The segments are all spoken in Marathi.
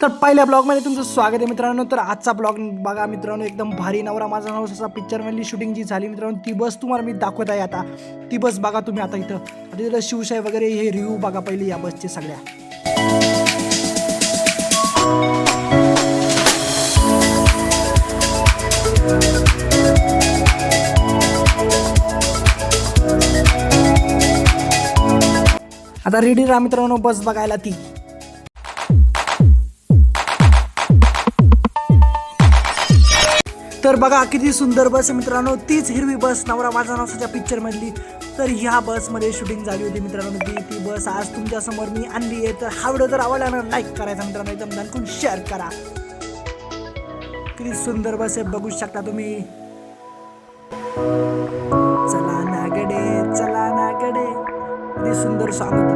तर पहिल्या ब्लॉगमध्ये तुमचं स्वागत आहे मित्रांनो. तर आजचा ब्लॉग बघा मित्रांनो एकदम भारी नवरा माझा नवस असा पिक्चरमधली शूटिंग जी झाली मित्रांनो ती बस तुम्हाला मी दाखवत आहे आता. ती बस बघा तुम्ही आता इथं. आता तिथं शिवशाही वगैरे हे रिव्ह्यू बघा पहिले या बसचे सगळ्या. आता रेडी राहा मित्रांनो बस बघायला ती. तर बघा किती सुंदर बस आहे मित्रांनो. तीच हिरवी बस नवरा माझा नवसाच्या पिक्चर मधली. तर ह्या बसमध्ये शूटिंग झाली होती मित्रांनो. ती ती बस आज तुमच्यासमोर मी आणली आहे. तर हा व्हिडिओ जर आवडला ना लाईक करायचा मित्रांनो. एकदम दणकून शेअर करा. किती सुंदर बस आहे बघू शकता तुम्ही. चला नागडे चला नागडे किती सुंदर सॉंग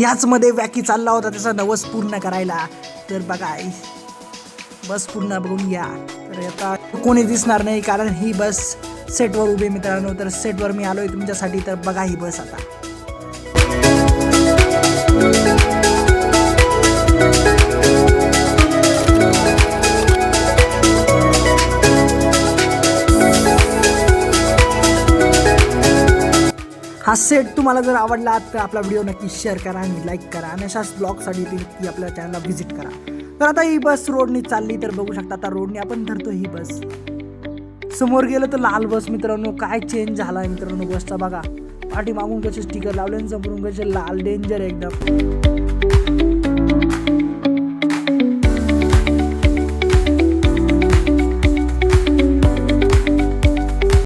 याचमध्ये व्याकी वॅकी चालला होता त्याचा नवस पूर्ण करायला. तर बघा बस पूर्ण बघून या तर आता कोणी दिसणार नाही कारण ही बस सेटवर उभी मित्रांनो. तर सेटवर मी आलोय तुमच्यासाठी. तर बघा ही बस आता. हा सेट तुम्हाला जर आवडला तर आपला व्हिडिओ नक्की शेअर करा आणि लाईक करा. आणि अशाच ब्लॉगसाठी नक्की आपल्या चॅनलला व्हिजिट करा. तर आता ही बस रोडनी चालली तर बघू शकता आता रोडने आपण धरतो ही बस. समोर गेलं तर लाल बस मित्रांनो. काय चेंज झाला आहे मित्रांनो बसचा बघा. पाठी मागून कसे स्टिकर लावले आणि समोरून कसे लाल डेंजर एकदम.